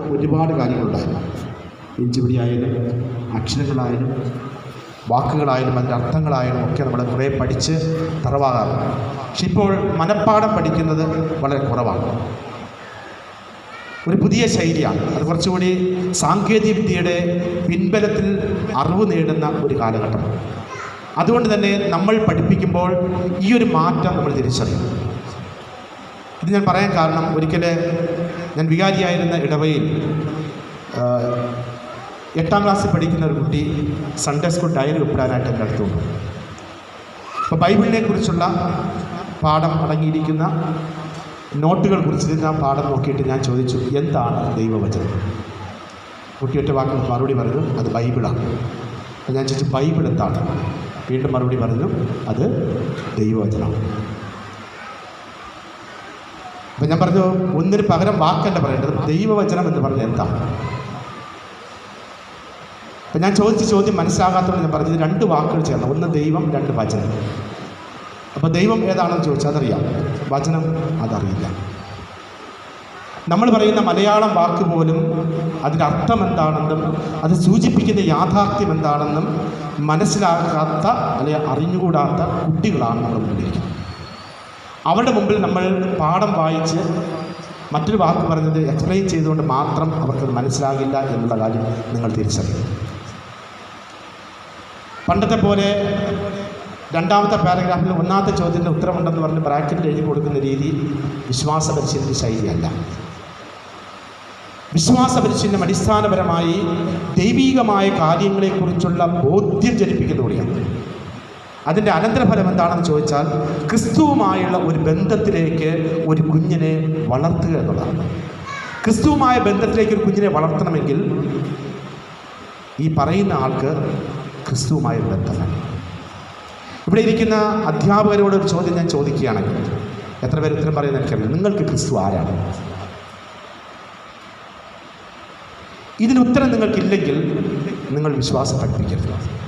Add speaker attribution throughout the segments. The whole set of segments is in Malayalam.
Speaker 1: ഒരുപാട് കാര്യങ്ങളുണ്ടായിരുന്നു. ഇഞ്ചിപിടിയായാലും അക്ഷരങ്ങളായാലും വാക്കുകളായാലും അതിന്റെ അർത്ഥങ്ങളായാലും ഒക്കെ നമ്മൾ കുറേ പഠിച്ച് തറവാകാറുണ്ട്. പക്ഷെ ഇപ്പോൾ മനഃപ്പാഠം പഠിക്കുന്നത് വളരെ കുറവാണ്. ഒരു പുതിയ ശൈലിയാണ്. അത് കുറച്ചുകൂടി സാങ്കേതിക വിദ്യയുടെ പിൻബലത്തിൽ അറിവ് നേടുന്ന ഒരു കാലഘട്ടം അതുകൊണ്ട് തന്നെ നമ്മൾ പഠിപ്പിക്കുമ്പോൾ ഈ ഒരു മാറ്റം നമ്മൾ തിരിച്ചറിയും. ഇത് ഞാൻ പറയാൻ കാരണം ഒരിക്കൽ ഞാൻ വികാരിയായിരുന്ന ഇടവയിൽ എട്ടാം ക്ലാസ്സിൽ പഠിക്കുന്ന ഒരു കുട്ടി സൺഡേ സ്കൂൾ ഡയറി ഒപ്പിടാനായിട്ട് എന്റെ അടുത്തു അപ്പോൾ ബൈബിളിനെ കുറിച്ചുള്ള പാഠം അടങ്ങിയിരിക്കുന്ന നോട്ടുകൾ കുറിച്ചിരുന്ന പാഠം നോക്കിയിട്ട് ഞാൻ ചോദിച്ചു എന്താണ് ദൈവവചനം? കുട്ടിയൊറ്റ വാക്കിൽ മറുപടി പറഞ്ഞു അത് ബൈബിളാണ്. ഞാൻ ചോദിച്ചു ബൈബിൾ എന്താണ്? വീണ്ടും മറുപടി പറഞ്ഞു അത് ദൈവവചനമാണ്. അപ്പം ഞാൻ പറഞ്ഞു ഒന്നിന് പകരം വാക്കല്ല പറയേണ്ടത് ദൈവവചനം എന്ന് പറഞ്ഞാൽ എന്താ? അപ്പം ഞാൻ ചോദിച്ച ചോദ്യം മനസ്സിലാകാത്തതുകൊണ്ട് ഞാൻ പറഞ്ഞത് രണ്ട് വാക്കുകൾ ചേർന്ന്. ഒന്ന് ദൈവം രണ്ട് വചനം. അപ്പോൾ ദൈവം ഏതാണെന്ന് ചോദിച്ചാൽ അതറിയാം. വചനം അതറിയില്ല. നമ്മൾ പറയുന്ന മലയാളം വാക്ക് പോലും അതിന്റെ അർത്ഥം എന്താണെന്നും അത് സൂചിപ്പിക്കുന്ന യാഥാർത്ഥ്യം എന്താണെന്നും മനസ്സിലാക്കാത്ത അല്ലെങ്കിൽ അറിഞ്ഞുകൂടാത്ത കുട്ടികളാണ് നമ്മൾ മുമ്പിലിരിക്കുന്നത് അവരുടെ മുമ്പിൽ നമ്മൾ പാഠം വായിച്ച് മറ്റൊരു വാക്ക് പറഞ്ഞത് എക്സ്പ്ലെയിൻ ചെയ്തുകൊണ്ട് മാത്രം അവർക്കത് മനസ്സിലാകില്ല എന്നുള്ള കാര്യം നിങ്ങൾ തിരിച്ചറിയും പണ്ടത്തെ പോലെ രണ്ടാമത്തെ പാരഗ്രാഫിൽ ഒന്നാമത്തെ ചോദ്യത്തിന്റെ ഉത്തരമുണ്ടെന്ന് പറഞ്ഞ് ബ്രാക്കറ്റിൽ എഴുതി കൊടുക്കുന്ന രീതി വിശ്വാസ പരിശീലന ശൈലിയല്ല. വിശ്വാസ പരിശീലനം അടിസ്ഥാനപരമായി ദൈവീകമായ കാര്യങ്ങളെക്കുറിച്ചുള്ള ബോധ്യം ജനിപ്പിക്കുന്ന കൂടിയാണ് അതിന്റെ അനന്തരഫലം എന്താണെന്ന് ചോദിച്ചാൽ ക്രിസ്തുവുമായുള്ള ഒരു ബന്ധത്തിലേക്ക് ഒരു കുഞ്ഞിനെ വളർത്തുക എന്നുള്ളതാണ്. ക്രിസ്തുവുമായ ബന്ധത്തിലേക്ക് ഒരു കുഞ്ഞിനെ വളർത്തണമെങ്കിൽ ഈ പറയുന്ന ആൾക്ക് ക്രിസ്തുവുമായ ബന്ധം ഇവിടെ ഇരിക്കുന്ന അധ്യാപകരോട് ഒരു ചോദ്യം ഞാൻ ചോദിക്കുകയാണെങ്കിൽ എത്ര പേര് ഉത്തരം പറയുന്ന എനിക്കറിയില്ല. നിങ്ങൾക്ക് ക്രിസ്തു ആരാണ്? ഇതിന് ഉത്തരം നിങ്ങൾക്കില്ലെങ്കിൽ നിങ്ങൾ വിശ്വാസം പഠിപ്പിക്കരുത്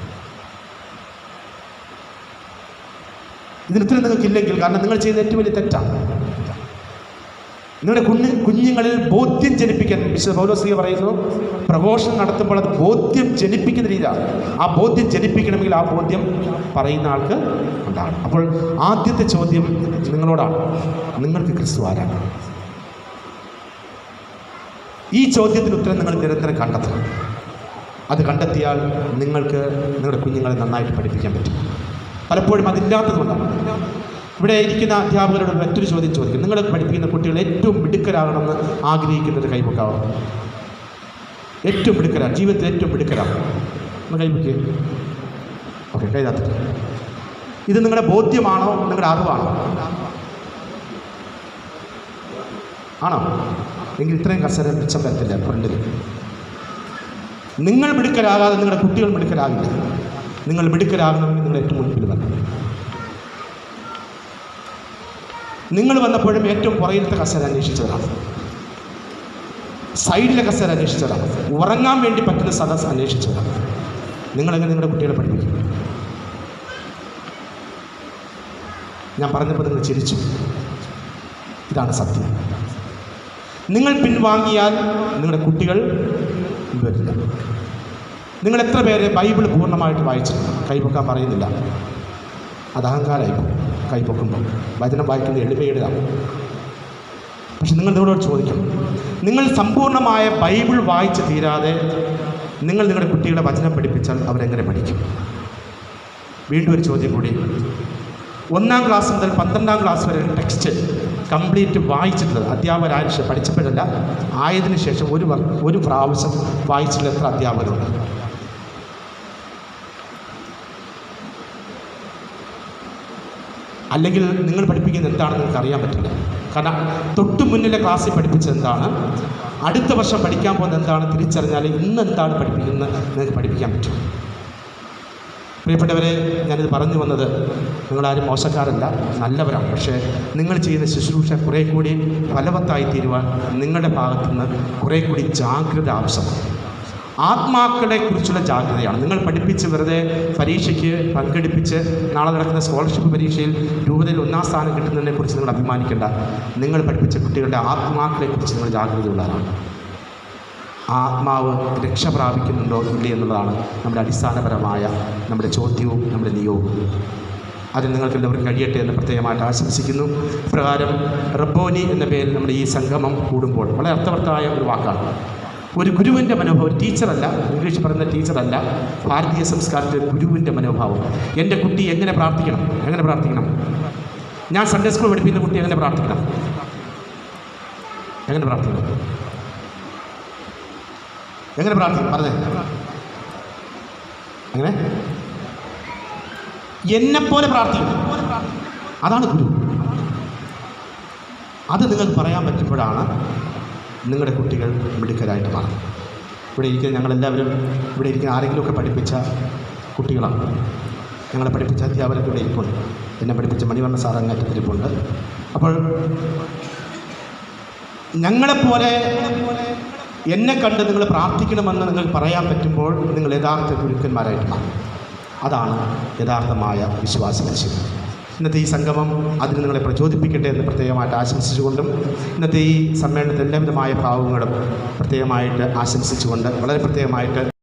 Speaker 1: ഇതിന് ഉത്തരം നിങ്ങൾക്കില്ലെങ്കിൽ കാരണം നിങ്ങൾ ചെയ്ത ഏറ്റവും വലിയ തെറ്റാണ്. നിങ്ങളുടെ കുഞ്ഞു കുഞ്ഞുങ്ങളിൽ ബോധ്യം ജനിപ്പിക്കാൻ വിശുദ്ധ പൗലോസ്ലിയ പറയുന്നു പ്രഘോഷണം നടത്തുമ്പോൾ അത് ബോധ്യം ജനിപ്പിക്കുന്ന രീതിയാണ്. ആ ബോധ്യം ജനിപ്പിക്കണമെങ്കിൽ ആ ബോധ്യം പറയുന്ന ആൾക്ക് ഉണ്ടാകണം. അപ്പോൾ ആദ്യത്തെ ചോദ്യം നിങ്ങളോടാണ്. നിങ്ങൾക്ക് ക്രിസ്തു ആരാണ്? ഈ ചോദ്യത്തിന് ഉത്തരം നിങ്ങൾ നിരന്തരം കണ്ടെത്തണം. അത് കണ്ടെത്തിയാൽ നിങ്ങൾക്ക് നിങ്ങളുടെ കുഞ്ഞുങ്ങളെ നന്നായിട്ട് പഠിപ്പിക്കാൻ പറ്റും. പലപ്പോഴും അതില്ലാത്തതുകൊണ്ടാണ് ഇവിടെ ഇരിക്കുന്ന അധ്യാപകരോട് മറ്റൊരു ചോദ്യം ചോദിക്കും. നിങ്ങൾ പഠിപ്പിക്കുന്ന കുട്ടികൾ ഏറ്റവും മിടുക്കരാകണമെന്ന് ആഗ്രഹിക്കുന്ന ഒരു കൈപൊക്കാവും ഏറ്റവും മിടുക്കരാ. ജീവിതത്തിൽ ഏറ്റവും മിടുക്കരാണ് ഒന്ന് കൈമുക്കി. ഓക്കെ കൈതാത്ത ഇത് നിങ്ങളുടെ ബോധ്യമാണോ? നിങ്ങളുടെ അറിവാണോ? ആണോ? എങ്കിൽ ഇത്രയും കർശന മിച്ചം വരത്തില്ല ഫ്രണ്ടിൽ. നിങ്ങൾ മിടുക്കരാകാതെ നിങ്ങളുടെ കുട്ടികൾ മിടുക്കരാകില്ല നിങ്ങൾ മിടുക്കരാകണമെങ്കിൽ നിങ്ങൾ ഏറ്റവും മുൻപിൽ വരണം നിങ്ങൾ വന്നപ്പോഴും ഏറ്റവും പുറകിലത്തെ കസേര അന്വേഷിച്ചതാണ് സൈഡിലെ കസേര അന്വേഷിച്ചതാണ് ഉറങ്ങാൻ വേണ്ടി പറ്റുന്ന സദസ് അന്വേഷിച്ചവരാണ്. നിങ്ങളെങ്ങനെ നിങ്ങളുടെ കുട്ടികളെ പഠിപ്പിക്കും? ഞാൻ പറഞ്ഞപ്പോൾ നിങ്ങൾ ചിരിച്ചു. ഇതാണ് സത്യം. നിങ്ങൾ പിൻവാങ്ങിയാൽ നിങ്ങളുടെ കുട്ടികൾ വരില്ല നിങ്ങൾ എത്ര പേര് ബൈബിൾ പൂർണമായിട്ട് വായിച്ചിട്ടുണ്ട് കൈപൊക്കാൻ പറയുന്നില്ല? അത് അഹങ്കാരമായിപ്പോൾ കൈപൊക്കുമ്പോൾ. വചനം വായിക്കുന്നത് എളിമയുടേതാണ്. പക്ഷെ നിങ്ങൾ നിങ്ങളോട് ചോദിക്കണം. നിങ്ങൾ സമ്പൂർണമായ ബൈബിൾ വായിച്ച് തീരാതെ നിങ്ങൾ നിങ്ങളുടെ കുട്ടികളെ വചനം പഠിപ്പിച്ചാൽ അവരെങ്ങനെ പഠിക്കും? വീണ്ടും ഒരു ചോദ്യം കൂടി. ഒന്നാം ക്ലാസ് മുതൽ പന്ത്രണ്ടാം ക്ലാസ് വരെ ടെക്സ്റ്റ് കംപ്ലീറ്റ് വായിച്ചിട്ടുള്ളത്. അധ്യാപകരായ പഠിച്ചപ്പോഴല്ല ആയതിനു ശേഷം ഒരു ഒരു പ്രാവശ്യം വായിച്ചിട്ടുള്ള എത്ര അധ്യാപകരുണ്ട്? അല്ലെങ്കിൽ നിങ്ങൾ പഠിപ്പിക്കുന്നത് എന്താണെന്ന് നിങ്ങൾക്ക് അറിയാൻ പറ്റില്ല. കാരണം തൊട്ടു മുന്നിലെ ക്ലാസ്സിൽ പഠിപ്പിച്ചത് എന്താണ്? അടുത്ത വർഷം പഠിക്കാൻ പോകുന്നത് എന്താണ്? തിരിച്ചറിഞ്ഞാൽ ഇന്ന് എന്താണ് പഠിപ്പിക്കുന്നത്? നിങ്ങൾക്ക് പഠിപ്പിക്കാൻ പറ്റും. പ്രിയപ്പെട്ടവരെ ഞാനിത് പറഞ്ഞു വന്നത് നിങ്ങളാരും മോശക്കാരല്ല നല്ലവരാണ്. പക്ഷേ നിങ്ങൾ ചെയ്യുന്ന ശുശ്രൂഷ കുറേ കൂടി ഫലവത്തായി തീരുവാൻ നിങ്ങളുടെ ഭാഗത്തുനിന്ന് കുറേ കൂടി ജാഗ്രത ആവശ്യമാണ്. ആത്മാക്കളെ കുറിച്ചുള്ള ജാഗ്രതയാണ്. നിങ്ങൾ പഠിപ്പിച്ച് വെറുതെ പരീക്ഷയ്ക്ക് പങ്കെടുപ്പിച്ച് നാളെ നടക്കുന്ന സ്കോളർഷിപ്പ് പരീക്ഷയിൽ രൂപതയിൽ ഒന്നാം സ്ഥാനം കിട്ടുന്നതിനെ കുറിച്ച് നിങ്ങൾ അഭിമാനിക്കേണ്ട. നിങ്ങൾ പഠിപ്പിച്ച കുട്ടികളുടെ ആത്മാക്കളെ കുറിച്ച് നിങ്ങൾ ജാഗ്രതയുള്ളവരാണ് ആത്മാവ് രക്ഷ പ്രാപിക്കുന്നുണ്ടോ ഇല്ലേ എന്നുള്ളതാണ് നമ്മുടെ അടിസ്ഥാനപരമായ നമ്മുടെ ചോദ്യവും നമ്മുടെ നിയോഗവും. അതിന് നിങ്ങൾക്ക് എല്ലാവർക്കും കഴിയട്ടെ എന്ന് പ്രത്യേകമായിട്ട് ആശംസിക്കുന്നു. പ്രകാരം റബ്ബോനി എന്ന പേരിൽ നമ്മുടെ ഈ സംഗമം കൂടുമ്പോൾ വളരെ അർത്ഥവത്തായ ഒരു വാക്കാണ്. ഒരു ഗുരുവിന്റെ മനോഭാവം ടീച്ചറല്ല ഇംഗ്ലീഷ് പറയുന്ന ടീച്ചറല്ല ഭാരതീയ സംസ്കാരത്തിലെ ഗുരുവിന്റെ മനോഭാവം. എന്റെ കുട്ടി എങ്ങനെ പ്രാർത്ഥിക്കണം? എങ്ങനെ പ്രാർത്ഥിക്കണം? ഞാൻ സൺഡേ സ്കൂൾ പഠിപ്പിക്കുന്ന കുട്ടി എങ്ങനെ പ്രാർത്ഥിക്കണം? എങ്ങനെ പ്രാർത്ഥിക്കണം? എങ്ങനെ പ്രാർത്ഥിക്കും പറഞ്ഞേ. അങ്ങനെ എന്നെപ്പോലെ പ്രാർത്ഥിക്കും അതാണ് ഗുരു. അത് നിങ്ങൾക്ക് പറയാൻ പറ്റുമ്പോഴാണ് നിങ്ങളുടെ കുട്ടികൾ മിടുക്കരായിട്ട് മാറും. ഇവിടെ ഇരിക്കുന്ന ഞങ്ങളെല്ലാവരും ഇവിടെ ഇരിക്കുന്ന ആരെങ്കിലുമൊക്കെ പഠിപ്പിച്ച കുട്ടികളാണ്. ഞങ്ങളെ പഠിപ്പിച്ച അധ്യാപകരൊക്കെ ഇവിടെ ഇരിപ്പുണ്ട്. എന്നെ പഠിപ്പിച്ച മണിവർണ സാർ അങ്ങേറ്റത്തിരിപ്പുണ്ട് അപ്പോൾ ഞങ്ങളെപ്പോലെ എന്നെ കണ്ട് നിങ്ങൾ പ്രാർത്ഥിക്കണമെന്ന് നിങ്ങൾ പറയാൻ പറ്റുമ്പോൾ നിങ്ങൾ യഥാർത്ഥ ഗുരുക്കന്മാരായിട്ട് മാറും. അതാണ് യഥാർത്ഥമായ വിശ്വാസ ലക്ഷ്യം ഇന്നത്തെ ഈ സംഗമം അതിന് നിങ്ങളെ പ്രചോദിപ്പിക്കട്ടെ എന്ന് പ്രത്യേകമായിട്ട് ആശംസിച്ചുകൊണ്ടും ഇന്നത്തെ ഈ സമ്മേളനത്തിൽ എല്ലാവിധമായ ഭാവങ്ങളും പ്രത്യേകമായിട്ട് ആശംസിച്ചുകൊണ്ട് വളരെ പ്രത്യേകമായിട്ട്